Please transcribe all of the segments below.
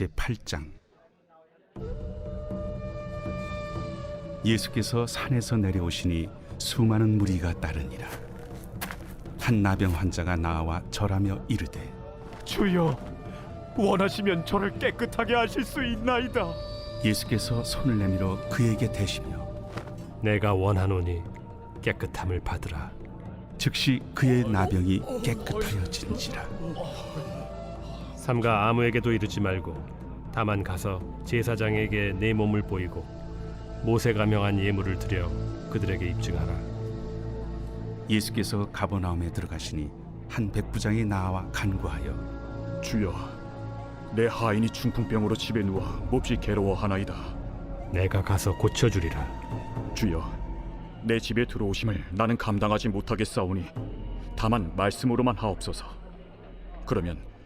제8장. 예수께서 산에서 내려오시니 수많은 무리가 따르니라. 한 나병 환자가 나와 절하며 이르되 주여 원하시면 저를 깨끗하게 하실 수 있나이다. 예수께서 손을 내밀어 그에게 대시며 내가 원하노니 깨끗함을 받으라. 즉시 그의 나병이 깨끗하여진지라 삼가 아무에게도 이르지 말고 다만 가서 제사장에게 내 몸을 보이고 모세가 명한 예물을 드려 그들에게 입증하라. 예수께서 가버나움에 들어가시니 한 백부장이 나와 간구하여 주여 내 하인이 중풍병으로 집에 누워 몹시 괴로워하나이다 내가 가서 고쳐주리라. 주여 내 집에 들어오심을 나는 감당하지 못하겠사오니 다만 말씀으로만 하옵소서 그러면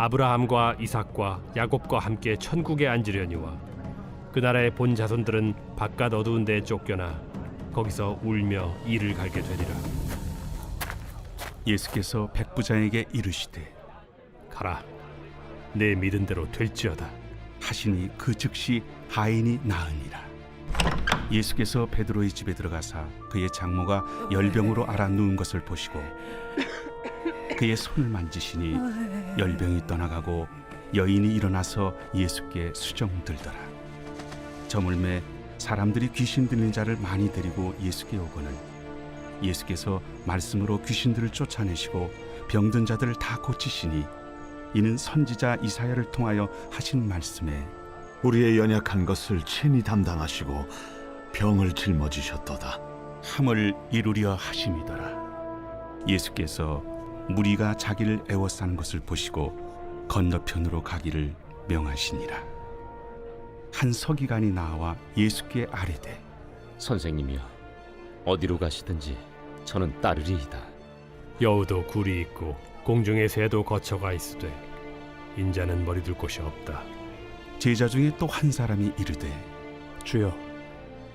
아브라함과 이삭과 야곱과 함께 천국에 앉으려니와 그 나라의 본 자손들은 바깥 어두운 데에 쫓겨나 거기서 울며 이를 갈게 되리라. 예수께서 백부장에게 이르시되 가라. 내 믿은 대로 될지어다. 하시니 그 즉시 하인이 나으니라 예수께서 베드로의 집에 들어가사 그의 장모가 열병으로 앓아 누운 것을 보시고 그의 손을 만지시니 열병이 떠나가고 여인이 일어나서 예수께 수정들더라 저물매 사람들이 귀신 들린 자를 많이 데리고 예수께 오거늘 예수께서 말씀으로 귀신들을 쫓아내시고 병든 자들을 다 고치시니 이는 선지자 이사야를 통하여 하신 말씀에 우리의 연약한 것을 친히 담당하시고 병을 짊어지셨도다. 함을 이루려 하심이더라. 예수께서 무리가 자기를 애워싸는 것을 보시고 건너편으로 가기를 명하시니라. 한 서기관이 나와 예수께 아뢰되 선생님이여 어디로 가시든지 저는 따르리이다 여우도 굴이 있고 공중의 새도 거처가 있으되 인자는 머리둘 곳이 없다. 제자 중에 또 한 사람이 이르되 주여,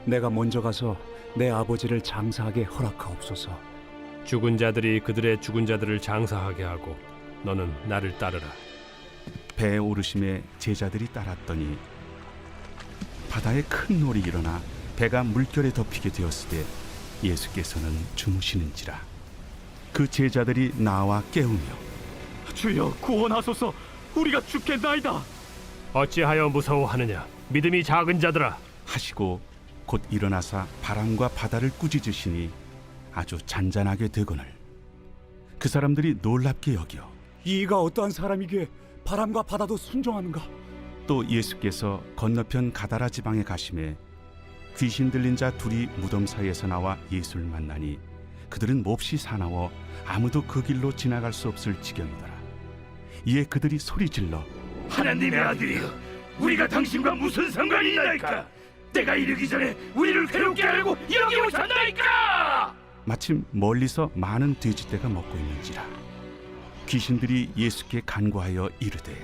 내가 먼저 가서 내 아버지를 장사하게 허락하옵소서. 죽은 자들이 그들의 죽은 자들을 장사하게 하고 너는 나를 따르라. 배에 오르심에 제자들이 따랐더니 바다에 큰 놀이 일어나 배가 물결에 덮이게 되었을 때 예수께서는 주무시는지라 그 제자들이 나와 깨우며 주여 구원하소서 우리가 죽겠나이다 어찌하여 무서워하느냐? 믿음이 작은 자들아. 하시고 곧 일어나사 바람과 바다를 꾸짖으시니 아주 잔잔하게 되거늘. 그 사람들이 놀랍게 여겨. 이가 어떠한 사람이기에 바람과 바다도 순종하는가? 또 예수께서 건너편 가다라 지방에 가심에 귀신 들린 자 둘이 무덤 사이에서 나와 예수를 만나니 그들은 몹시 사나워 아무도 그 길로 지나갈 수 없을 지경이더라. 이에 그들이 소리 질러 하나님의 아들이여 우리가 당신과 무슨 상관이 있나이까? 때가 이르기 전에 우리를 괴롭게 하려고 여기 오셨나이까 마침 멀리서 많은 돼지떼가 먹고 있는지라 귀신들이 예수께 간구하여 이르되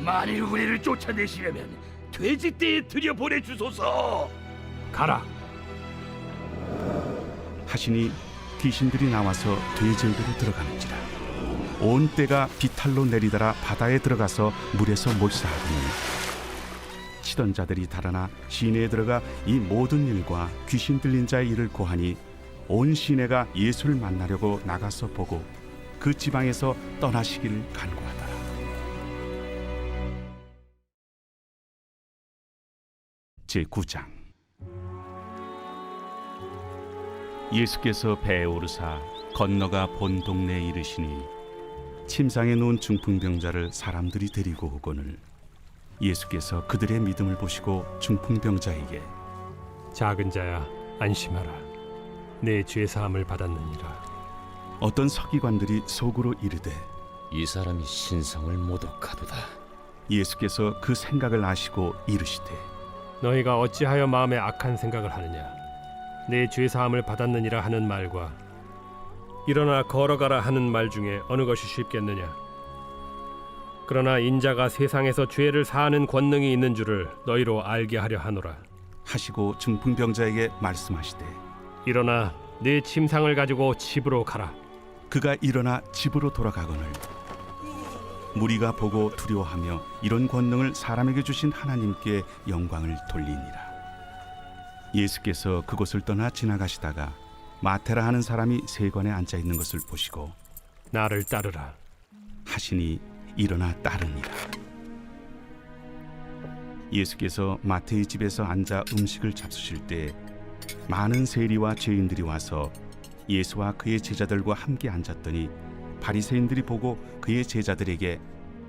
만일 우리를 쫓아내시려면 돼지떼에 들여 보내 주소서. 가라. 하시니 귀신들이 나와서 돼지에게로 들어가는지라. 온 떼가 비탈로 내리더라 바다에 들어가서 물에서 몰사하더니 치던 자들이 달아나 시내에 들어가 이 모든 일과 귀신 들린 자의 일을 고하니 온 시내가 예수를 만나려고 나가서 보고 그 지방에서 떠나시기를 간구하더라 제9장 예수께서 배에 오르사 건너가 본 동네에 이르시니 침상에 누운 중풍병자를 사람들이 데리고 오거늘 예수께서 그들의 믿음을 보시고 중풍병자에게 작은 자야 안심하라. 내 죄 사함을 받았느니라. 어떤 서기관들이 속으로 이르되 이 사람이 신성을 모독하도다. 예수께서 그 생각을 아시고 이르시되 너희가 어찌하여 마음에 악한 생각을 하느냐? 내 죄 사함을 받았느니라 하는 말과 일어나 걸어가라 하는 말 중에 어느 것이 쉽겠느냐? 그러나 인자가 세상에서 죄를 사하는 권능이 있는 줄을 너희로 알게 하려 하노라. 하시고 중풍병자에게 말씀하시되 일어나 네 침상을 가지고 집으로 가라. 그가 일어나 집으로 돌아가거늘 무리가 보고 두려워하며 이런 권능을 사람에게 주신 하나님께 영광을 돌리니라. 예수께서 그곳을 떠나 지나가시다가 마테라 하는 사람이 세관에 앉아 있는 것을 보시고 나를 따르라. 하시니 일어나 따르니라. 예수께서 마태의 집에서 앉아 음식을 잡수실 때 많은 세리와 죄인들이 와서 예수와 그의 제자들과 함께 앉았더니 바리새인들이 보고 그의 제자들에게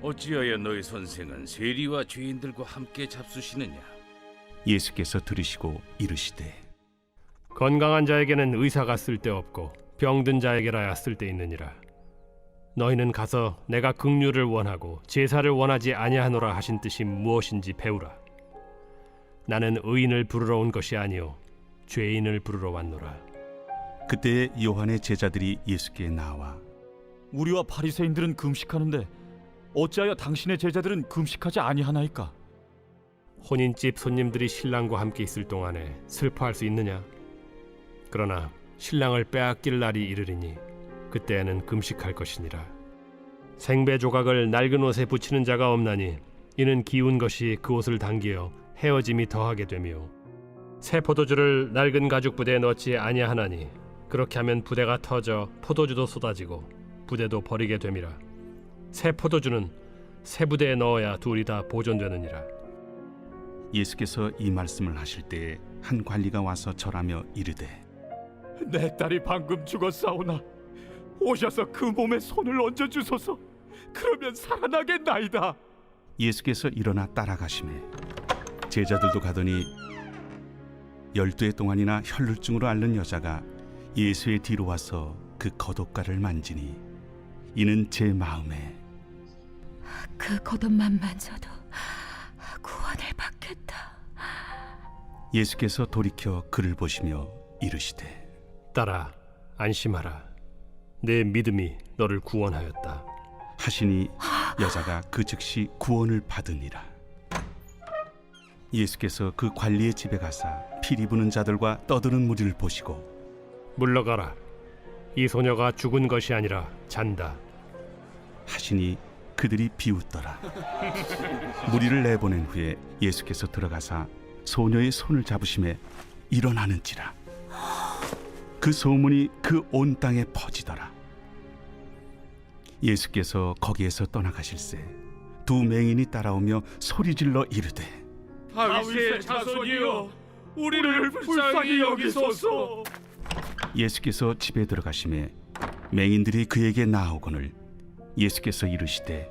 어찌하여 너희 선생은 세리와 죄인들과 함께 잡수시느냐? 예수께서 들으시고 이르시되 건강한 자에게는 의사가 쓸데없고 병든 자에게라야 쓸데있느니라 너희는 가서 내가 긍휼을 원하고 제사를 원하지 아니하노라 하신 뜻이 무엇인지 배우라 나는 의인을 부르러 온 것이 아니요 죄인을 부르러 왔노라. 그때에 요한의 제자들이 예수께 나와 우리와 바리새인들은 금식하는데 어찌하여 당신의 제자들은 금식하지 아니하나이까? 혼인집 손님들이 신랑과 함께 있을 동안에 슬퍼할 수 있느냐? 그러나 신랑을 빼앗길 날이 이르리니 그때에는 금식할 것이니라. 생배 조각을 낡은 옷에 붙이는 자가 없나니 이는 기운 것이 그 옷을 당기어 헤어짐이 더하게 되며 새 포도주를 낡은 가죽 부대에 넣지 아니하나니 그렇게 하면 부대가 터져 포도주도 쏟아지고 부대도 버리게 됨이라 새 포도주는 새 부대에 넣어야 둘이 다 보존되느니라 예수께서 이 말씀을 하실 때에 한 관리가 와서 절하며 이르되 내 딸이 방금 죽었사오나 오셔서 그 몸에 손을 얹어 주소서. 그러면 살아나겠나이다. 예수께서 일어나 따라가심에 제자들도 가더니 열두 해 동안이나 혈루증으로 앓는 여자가 예수의 뒤로 와서 그 겉옷가를 만지니 이는 제 마음에 그 겉옷만 만져도 구원을 받겠다. 예수께서 돌이켜 그를 보시며 이르시되 딸아 안심하라. 내 믿음이 너를 구원하였다. 하시니 여자가 그 즉시 구원을 받으니라. 예수께서 그 관리의 집에 가사 피리 부는 자들과 떠드는 무리를 보시고 물러가라 이 소녀가 죽은 것이 아니라 잔다 하시니 그들이 비웃더라. 무리를 내보낸 후에 예수께서 들어가사 소녀의 손을 잡으심에 일어나는지라. 그 소문이 그 온 땅에 퍼지더라. 예수께서 거기에서 떠나가실새 두 맹인이 따라오며 소리질러 이르되 다윗의 자손이여, 우리를 불쌍히 여기소서. 예수께서 집에 들어가심에 맹인들이 그에게 나오거늘 예수께서 이르시되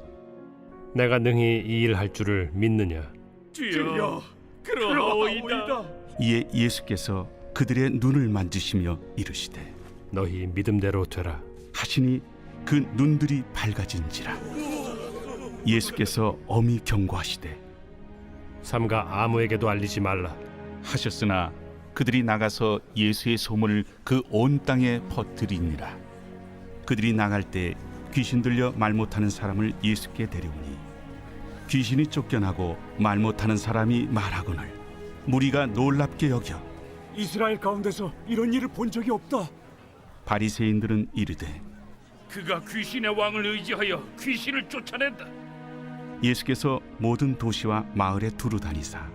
내가 능히 이 일 할 줄을 믿느냐? 주여, 그러하오이다. 이에 예수께서 그들의 눈을 만지시며 이르시되 너희 믿음대로 되라. 하시니 그 눈들이 밝아진지라. 예수께서 엄히 경고하시되 삼가 아무에게도 알리지 말라 하셨으나 그들이 나가서 예수의 소문을 그 온 땅에 퍼뜨리니라 그들이 나갈 때 귀신 들려 말 못하는 사람을 예수께 데려오니 귀신이 쫓겨나고 말 못하는 사람이 말하거늘 무리가 놀랍게 여겨 이스라엘 가운데서 이런 일을 본 적이 없다. 바리새인들은 이르되 그가 귀신의 왕을 의지하여 귀신을 쫓아낸다. 예수께서 모든 도시와 마을에 두루 다니사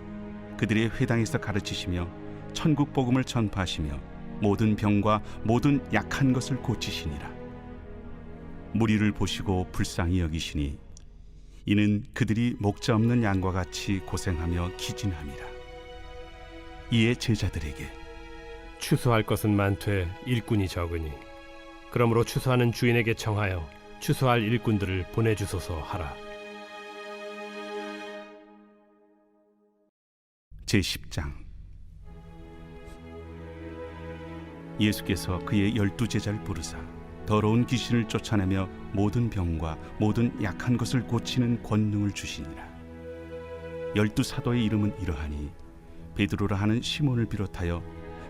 그들의 회당에서 가르치시며 천국 복음을 전파하시며 모든 병과 모든 약한 것을 고치시니라. 무리를 보시고 불쌍히 여기시니 이는 그들이 목자 없는 양과 같이 고생하며 기진함이라. 이에 제자들에게 추수할 것은 많되 일꾼이 적으니 그러므로 추수하는 주인에게 청하여 추수할 일꾼들을 보내주소서 하라 제10장. 예수께서 그의 열두 제자를 부르사 더러운 귀신을 쫓아내며 모든 병과 모든 약한 것을 고치는 권능을 주시니라. 열두 사도의 이름은 이러하니 베드로라 하는 시몬을 비롯하여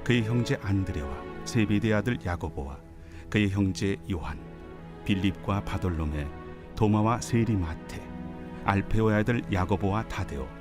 그의 형제 안드레와 세베대 아들 야고보와 그의 형제 요한 빌립과 바돌로메 도마와 세리마테 알페오의 아들 야고보와 다데오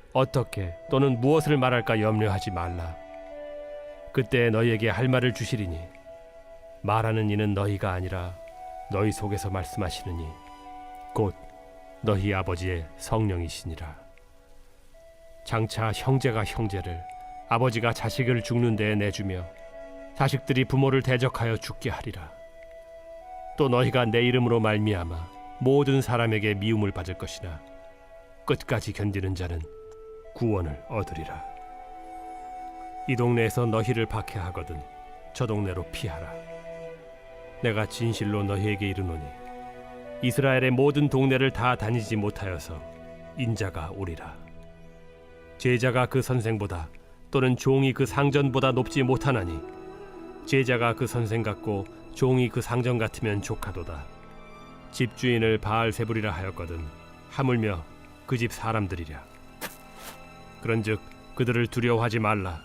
어떻게 또는 무엇을 말할까 염려하지 말라. 그때 너희에게 할 말을 주시리니 말하는 이는 너희가 아니라 너희 속에서 말씀하시느니 곧 너희 아버지의 성령이시니라. 장차 형제가 형제를 아버지가 자식을 죽는 데에 내주며 자식들이 부모를 대적하여 죽게 하리라. 또 너희가 내 이름으로 말미암아 모든 사람에게 미움을 받을 것이나 끝까지 견디는 자는 구원을 얻으리라. 이 동네에서 너희를 박해하거든 저 동네로 피하라. 내가 진실로 너희에게 이르노니 이스라엘의 모든 동네를 다 다니지 못하여서 인자가 오리라. 제자가 그 선생보다 또는 종이 그 상전보다 높지 못하나니 제자가 그 선생 같고 종이 그 상전 같으면 족하도다. 집주인을 바알 세불이라 하였거든 하물며 그 집 사람들이랴. 그런즉 그들을 두려워하지 말라.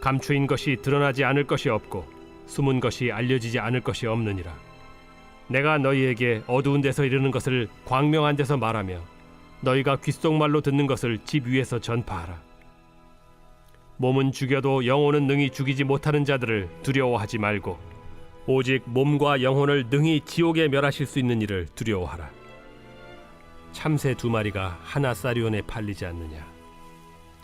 감추인 것이 드러나지 않을 것이 없고 숨은 것이 알려지지 않을 것이 없느니라. 내가 너희에게 어두운 데서 이르는 것을 광명한 데서 말하며 너희가 귓속말로 듣는 것을 집 위에서 전파하라. 몸은 죽여도 영혼은 능히 죽이지 못하는 자들을 두려워하지 말고 오직 몸과 영혼을 능히 지옥에 멸하실 수 있는 이를 두려워하라. 참새 두 마리가 하나 쌀이온에 팔리지 않느냐.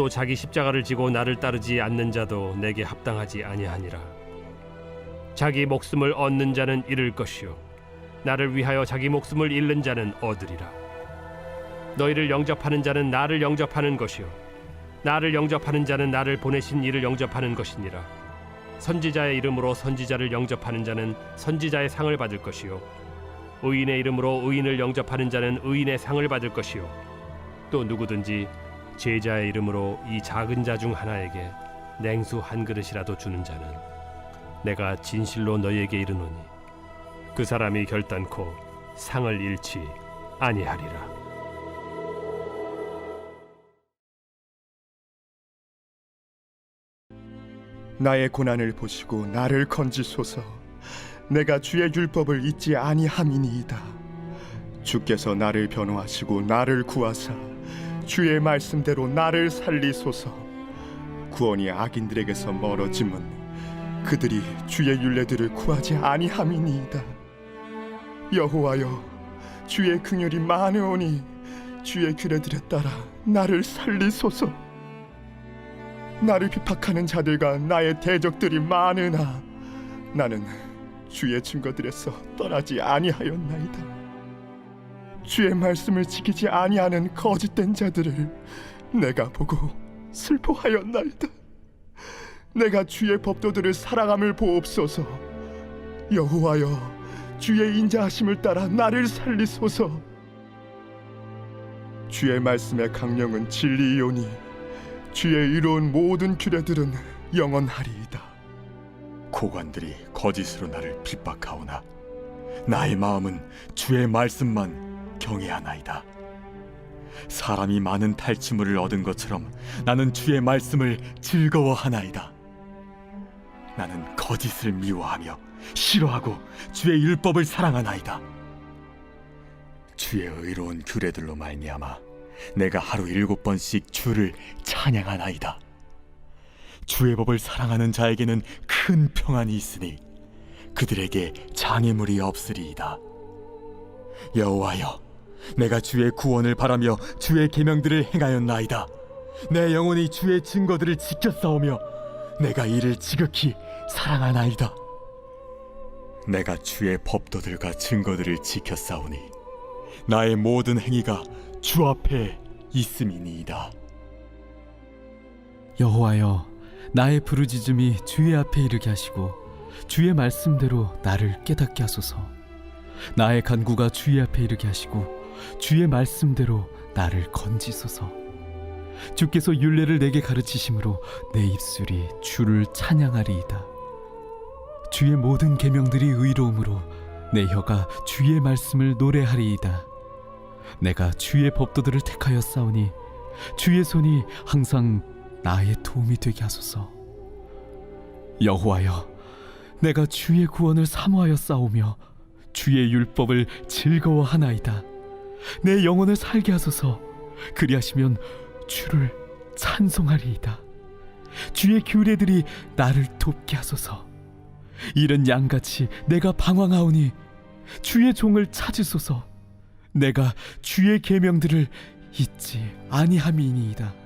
또 자기 십자가를 지고 나를 따르지 않는 자도 내게 합당하지 아니하니라. 자기 목숨을 얻는 자는 잃을 것이요 나를 위하여 자기 목숨을 잃는 자는 얻으리라. 너희를 영접하는 자는 나를 영접하는 것이요 나를 영접하는 자는 나를 보내신 이를 영접하는 것이니라. 선지자의 이름으로 선지자를 영접하는 자는 선지자의 상을 받을 것이요 의인의 이름으로 의인을 영접하는 자는 의인의 상을 받을 것이요 또 누구든지 제자의 이름으로 이 작은 자 중 하나에게 냉수 한 그릇이라도 주는 자는 내가 진실로 너희에게 이르노니 그 사람이 결단코 상을 잃지 아니하리라. 나의 고난을 보시고 나를 건지소서 내가 주의 율법을 잊지 아니함이니이다 주께서 나를 변호하시고 나를 구하사 주의 말씀대로 나를 살리소서. 구원이 악인들에게서 멀어짐은 그들이 주의 율례들을 구하지 아니함이니이다. 여호와여 주의 긍휼이 많으오니 주의 규례들에 따라 나를 살리소서. 나를 비박하는 자들과 나의 대적들이 많으나 나는 주의 증거들에서 떠나지 아니하였나이다. 주의 말씀을 지키지 아니하는 거짓된 자들을 내가 보고 슬퍼하였나이다. 내가 주의 법도들을 사랑함을 보옵소서. 여호와여, 주의 인자하심을 따라 나를 살리소서. 주의 말씀의 강령은 진리이오니 주의 이로운 모든 규례들은 영원하리이다. 고관들이 거짓으로 나를 핍박하오나 나의 마음은 주의 말씀만 경외하나이다. 사람이 많은 탈취물을 얻은 것처럼 나는 주의 말씀을 즐거워하나이다. 나는 거짓을 미워하며 싫어하고 주의 율법을 사랑하나이다. 주의 의로운 규례들로 말미암아 내가 하루 일곱 번씩 주를 찬양하나이다. 주의 법을 사랑하는 자에게는 큰 평안이 있으니 그들에게 장애물이 없으리이다. 여호와여, 내가 주의 구원을 바라며 주의 계명들을 행하였나이다. 내 영혼이 주의 증거들을 싸우며 내가 이를 지극히 사랑하나이다. 내가 주의 법도들과 증거들을 싸우니 나의 모든 행위가 주 앞에 있음이니이다. 여호와여 나의 부르짖음이 주의 앞에 이르게 하시고 주의 말씀대로 나를 깨닫게 하소서 나의 간구가 주의 앞에 이르게 하시고 주의 말씀대로 나를 건지소서 주께서 율례를 내게 가르치심으로 내 입술이 주를 찬양하리이다 주의 모든 계명들이 의로움으로 내 혀가 주의 말씀을 노래하리이다 내가 주의 법도들을 택하여 싸우니 주의 손이 항상 나의 도움이 되게 하소서. 여호와여, 내가 주의 구원을 사모하여 싸우며 주의 율법을 즐거워하나이다. 내 영혼을 살게 하소서. 그리하시면 주를 찬송하리이다. 주의 규례들이 나를 돕게 하소서. 이른 양같이 내가 방황하오니 주의 종을 찾으소서. 내가 주의 계명들을 잊지 아니함이니이다.